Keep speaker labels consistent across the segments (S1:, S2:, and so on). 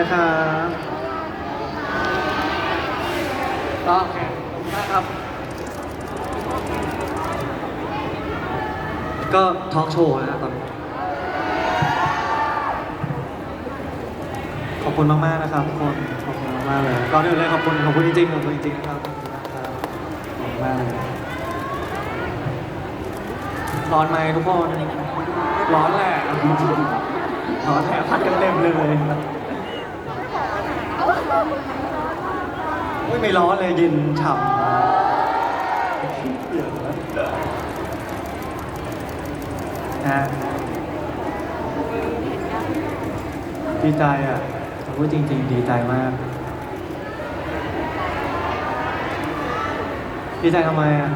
S1: นะครับก็โอเคขอบคุณมากครับ ก็ทอล์กโชว์นะตอนนี้ขอบคุณมากๆนะครับทุกคน ขอบคุณมากๆเลยก่อนอื่นเลยขอบคุณขอบคุณจริงๆขอบคุณจริงๆนะครับ ขอบคุณมากครับขอบคุณมากเลยร้อนไหมทุกคน ร้อนแหละ ร้อนแหละพัดกันเต็มเลย ไม่ไม่ร้อนเลยเย็นฉ่ำนะดีใจอะผมพูดจริง ๆ ดีใจมาก ดีใจทำไมอะ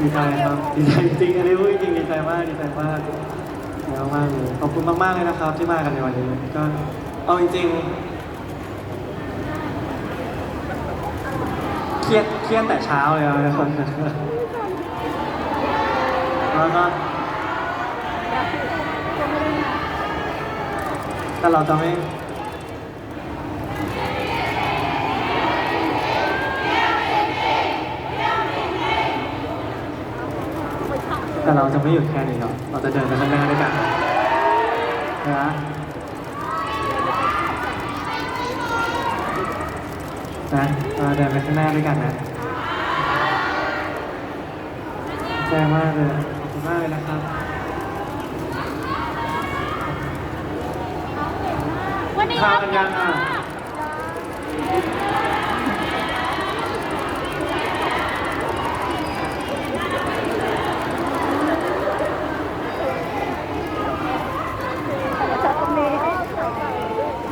S1: ดีใจครับดีใจจริงๆอันนี้พูดจริงๆดีใจมากดีใจมาก เยอะมากเลยขอบคุณมากๆเลยนะครับ ที่มากันในวันนี้ก็เอาจริงๆเครียดเครียดแต่เช้าเลยอะทุกคนแล้วก็แต่เราจะไม่ แต่เราจะไม่หยุดแค่นี้หรอกเราจะเดินไปข้างหน้าด้วยกันนะนะเราเดินไปข้างหน้าด้วยกันนะแย่มากเลยขอบคุณมากเลยนะครับ
S2: วันนี้
S1: ข้า
S2: รั
S1: ว
S2: บ
S1: กันยังอะ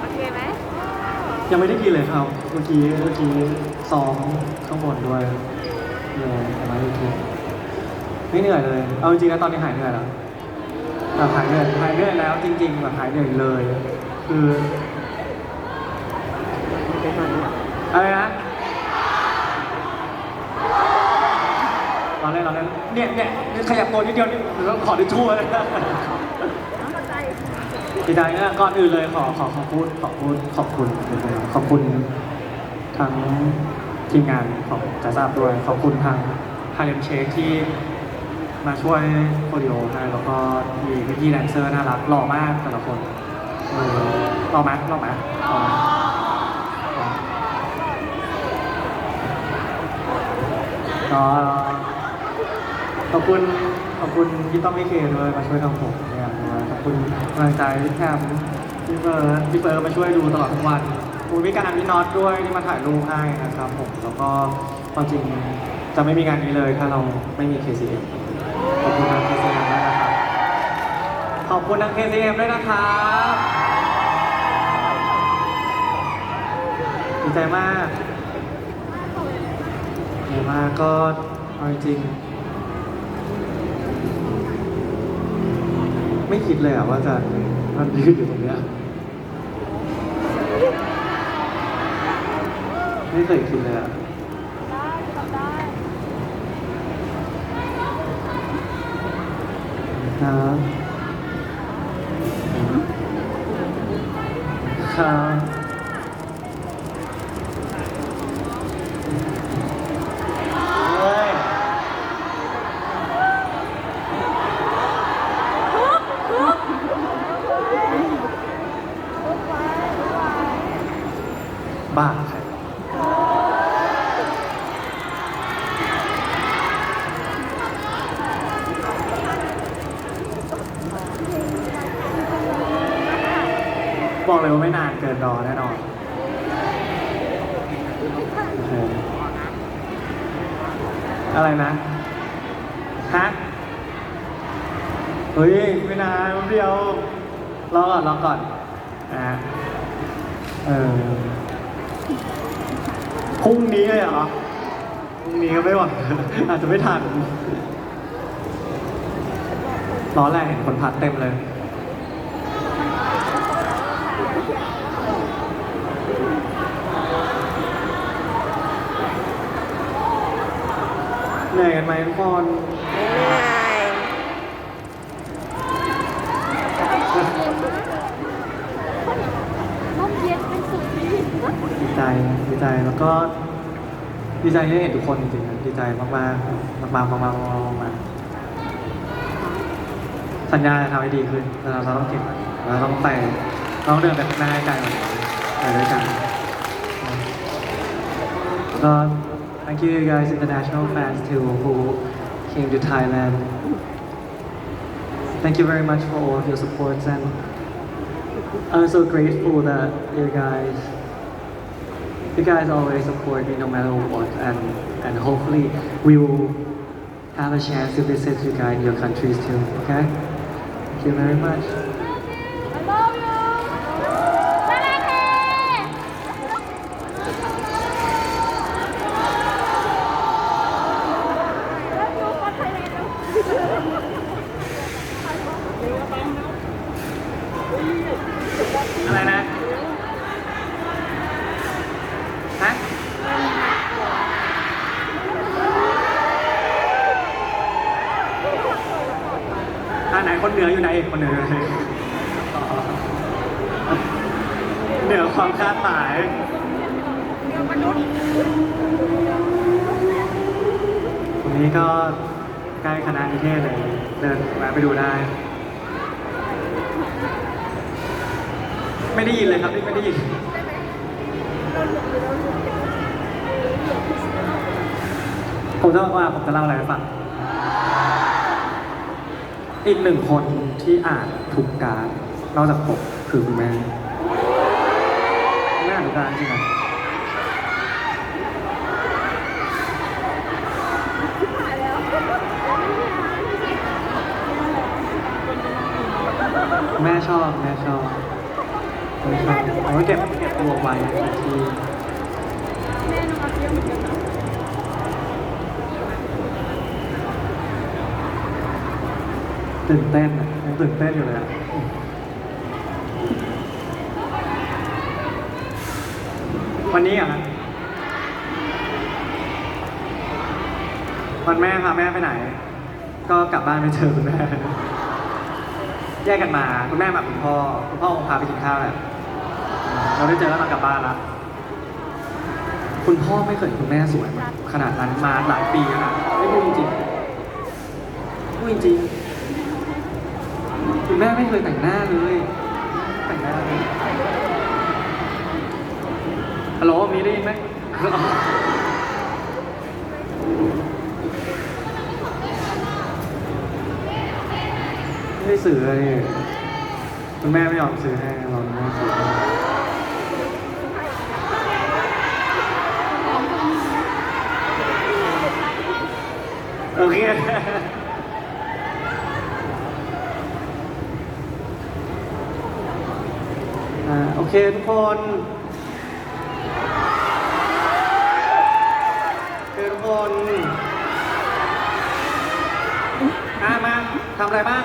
S2: โอเคไหม
S1: ยังไม่ได้กินเลยครับ เมื่อกี้เมื่อกี้ซ้อมข้างบนด้วยเลยมาดูทีไม่เหนื่อยเลย เอาจริงๆนะตอนนี้หายเหนื่อยแล้วแบบหายเหนื่อยหายเหนื่อยแล้วจริงๆแบบหายเหนื่อยเลย คืออะไรนะตอนแรกตอนแรกเนี่ยเนี่ยเนี่ยขยับตัวนิดเดียวนี่หรือว่าขอดิชั่วเลย ดีใจนะก่อนอื่นเลยขอขอขอพูดขอพูดขอบคุณขอบคุณทั้งทีมงานของจะทราบด้วย ขอบคุณทางฮาเลมเชคที่มาช่วยโคดิโอให้แล้วก็มีพี่แดนเซอร์น่ารักหล่อมากแต่ละคนเออหล่อไหมหล่อไหมหล่อมหล่อก็ขอบคุณ ขอบคุณพี่ต้อมพี่เคด้วยมาช่วยทำผมนี่ยด้วยขอบคุณกำลังใจพี่แคมพี่เฟิร์สพี่เฟิร์สมาช่วยดูตลอดทั้งวันคุณพี่การพี่น็อตด้วยที่มาถ่ายรูปให้นะครับผมแล้วก็ความจริงจะไม่มีงานนี้เลยถ้าเราไม่มี KCM ขอบคุณทาง KCM ด้วยนะครับขอบคุณทาง KCM ด้วยนะครับดีใจมากดีมากก็เอาจริง ไม่คิดเลยอะว่าจะมันยืดอยู่ตรงเนี้ยไม่เคยคิดเลยอะครับครับเฮ้ยบ้าใคร บอกเลยว่าไม่นานเกินรอแน่นอนโอเคอะไรนะ ฮะ เฮ้ย ไม่นานแป๊บเดียว รอก่อนรอก่อนนะฮะเออพรุ่งนี้เลยเหรอ พรุ่งนี้ก็ไม่ไหวอาจจะไม่ทันร้อนแรงเห็นคนพัดเต็มเลย เหนื่อยกันไหมทุกคน
S2: ดีใจดี
S1: ใจแล้วก็ดีใจที่เห็นทุกคนจริงๆดีใจมากๆมากมากมากมากมาสัญญาจะทำให้ดีขึ้นเราต้องเก่งเราต้องไป เราต้องเดินไปข้างหน้าให้ไกลกว่านี้ไปด้วยกันก็ thank you guys international fans too who came to Thailand thank you very much for all of your supports and I'm so grateful that you guys you guys always support me no matter what and and hopefully we will have a chance to visit you guys in your countries too okay thank you very much อะไรนะฮะอ่าไหนคนเหนืออยู่ไหนคนเหนืออยู่ไหนอ๋อเหนือความคาดหมายวันนี้ก็ใกล้คณะนิเทศเลย เดินแวะไปดูได้ ไม่ได้ยินเลยครับไม่ได้ยิน ผมจะว่าผมจะเล่าอะไรให้ฟัง อีกหนึ่งคนที่อ่านทุกการดนอกจากผมคือคุณแม่คุณแม่อ่านทุกการดจริงไหมแม่ชอบแม่ชอบ ชอบเอาไว้เก็บเก็บตัวไว้ทีตื่นเต้นอะยังตื่นเต้นอยู่เลยอะวันนี้อะวันแม่พาแม่ไปไหน ก็กลับบ้านไปเจอคุณแม่ แยกกันมา คุณแม่มาคุณพ่อ คุณพ่อคงพาไปกินข้าวแหละ เราได้เจอแล้วเรากลับบ้านละคุณพ่อไม่เคยเห็นคุณแม่สวยขนาดนั้นมาหลายปีแล้วนะไม่พูดจริงพูดจริงคุณแม่ไม่เคยแต่งหน้าเลย แต่งหน้าเลยฮัลโหลมีได้ยินไหมไม่ได้ซื้อเลยคุณแม่ไม่ยอมซื้อให้เราไม่ซื้อให้ โอเคอ่าโอเคทุกคนเคทุกคนมามาทำอะไรบ้าง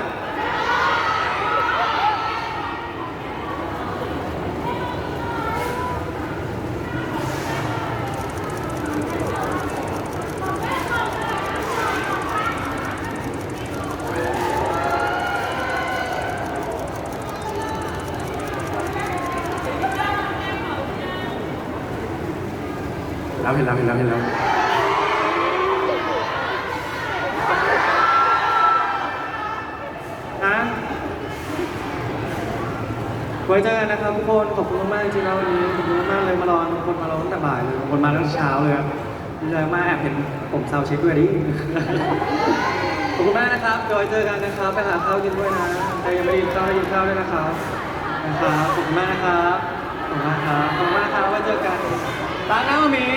S1: แล้วเห็นแล้วเห็นแล้วเห็นแล้วฮะไว้เจอกันนะครับทุกคนขอบคุณมากๆจริงๆแล้ววันนี้ขอบคุณมากๆเลยมารอทุกคนมารอตั้งแต่บ่ายเลยบางคนมาตั้งแต่เช้าเลยครับดีใจมากแอบเห็นผมซาวเช็คด้วยดิขอบคุณมากนะครับเดี๋ยวไว้เจอกันนะครับ ไปหาข้าวกินด้วยนะใครยังไม่ได้กินข้าวให้กินข้าวด้วยนะครับนะครับขอบคุณมากนะครับขอบคุณมากครับขอบคุณมากครับไว้เจอกัน ร้านน้าหมี